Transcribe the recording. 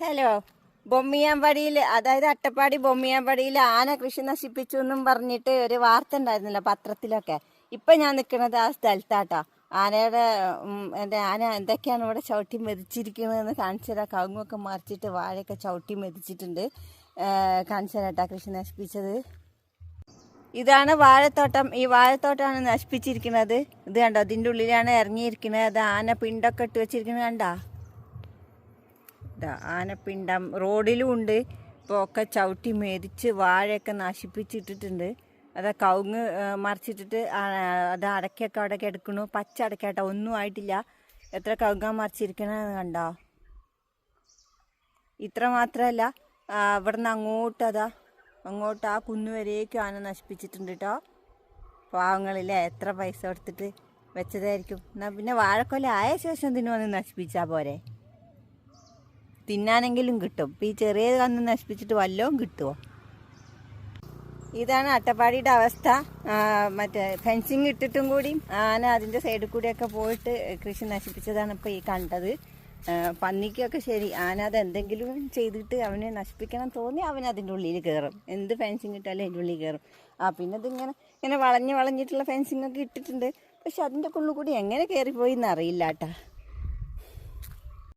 Hello ബൊമ്മിയാമ്പടിയിൽ അതായത് അട്ടപ്പാടി ബൊമ്മിയാമ്പടിയിൽ ആന കൃഷി നശിപ്പിച്ചു എന്നും പറഞ്ഞിട്ട് ഒരു വാർത്ത ഉണ്ടായിരുന്നില്ല പത്രത്തിലൊക്കെ. ഇപ്പം ഞാൻ നിൽക്കുന്നത് ആ സ്ഥലത്താട്ടോ. ആനയുടെ എന്റെ ആന എന്തൊക്കെയാണ് ഇവിടെ ചവിട്ടി മെതിച്ചിരിക്കുന്നതെന്ന് കാണിച്ചു തരാം കവുങ്ങൊക്കെ മറിച്ചിട്ട് വാഴയൊക്കെ ചവിട്ടി മെതിച്ചിട്ടുണ്ട്. കാണിച്ചു തരാട്ടാ കൃഷി നശിപ്പിച്ചത്. ഇതാണ് വാഴത്തോട്ടം. ഈ വാഴത്തോട്ടമാണ് നശിപ്പിച്ചിരിക്കുന്നത്. ഇത് കണ്ടോ ഇതിന്റെ ഉള്ളിലാണ് ഇറങ്ങിയിരിക്കുന്നത്. അത് ആന പിണ്ടൊക്കെ ഇട്ട് വെച്ചിരിക്കുന്നത് കണ്ടാ? ആനപ്പിണ്ടം റോഡിലും ഉണ്ട് ഇപ്പോൾ ഒക്കെ ചവിട്ടി മേടിച്ച് വാഴയൊക്കെ നശിപ്പിച്ചിട്ടിട്ടുണ്ട്. അതാ കവുങ്ങ് മറിച്ചിട്ടിട്ട് അത് അടക്കൊക്കെ അവിടെ കിടക്കണു. പച്ച അടയ്ക്കാട്ടോ ഒന്നും ആയിട്ടില്ല. എത്ര കവുങ്ങ മറിച്ചിരിക്കണെന്ന് കണ്ടോ? ഇത്ര മാത്രമല്ല ഇവിടുന്ന് അങ്ങോട്ട് അതാ അങ്ങോട്ട് ആ കുന്നുവരേക്കും ആന നശിപ്പിച്ചിട്ടുണ്ട് കേട്ടോ പാവങ്ങളില്ലേ എത്ര പൈസ കൊടുത്തിട്ട് വെച്ചതായിരിക്കും. എന്നാൽ പിന്നെ വാഴക്കൊല ആയ ശേഷം ഇതിന് വന്ന് നശിപ്പിച്ചാൽ പോരെ? തിന്നാനെങ്കിലും കിട്ടും. ഇപ്പം ഈ ചെറിയ കന്ന് നശിപ്പിച്ചിട്ട് വല്ലതും കിട്ടുമോ ഇതാണ് അട്ടപ്പാടിയുടെ അവസ്ഥ. മറ്റേ ഫെൻസിങ് ഇട്ടിട്ടും കൂടി ആന അതിന്റെ സൈഡിൽ കൂടിയൊക്കെ പോയിട്ട് കൃഷി നശിപ്പിച്ചതാണ് ഇപ്പോൾ ഈ കണ്ടത്. പന്നിക്കൊക്കെ ശരി ആന അത് എന്തെങ്കിലും ചെയ്തിട്ട് അവനെ നശിപ്പിക്കണം തോന്നി അവൻ അതിന്റെ ഉള്ളിൽ കയറും എന്ത് ഫെൻസിങ് ഇട്ടാലും അതിന്റെ ഉള്ളിൽ കയറും ആ പിന്നെ ഇതിങ്ങനെ ഇങ്ങനെ വളഞ്ഞ് വളഞ്ഞിട്ടുള്ള ഫെൻസിങ് ഒക്കെ ഇട്ടിട്ടുണ്ട്. പക്ഷെ അതിന്റെ ഉള്ളിൽ കൂടി എങ്ങനെ കയറിപ്പോയി എന്നറിയില്ല കേട്ടാ.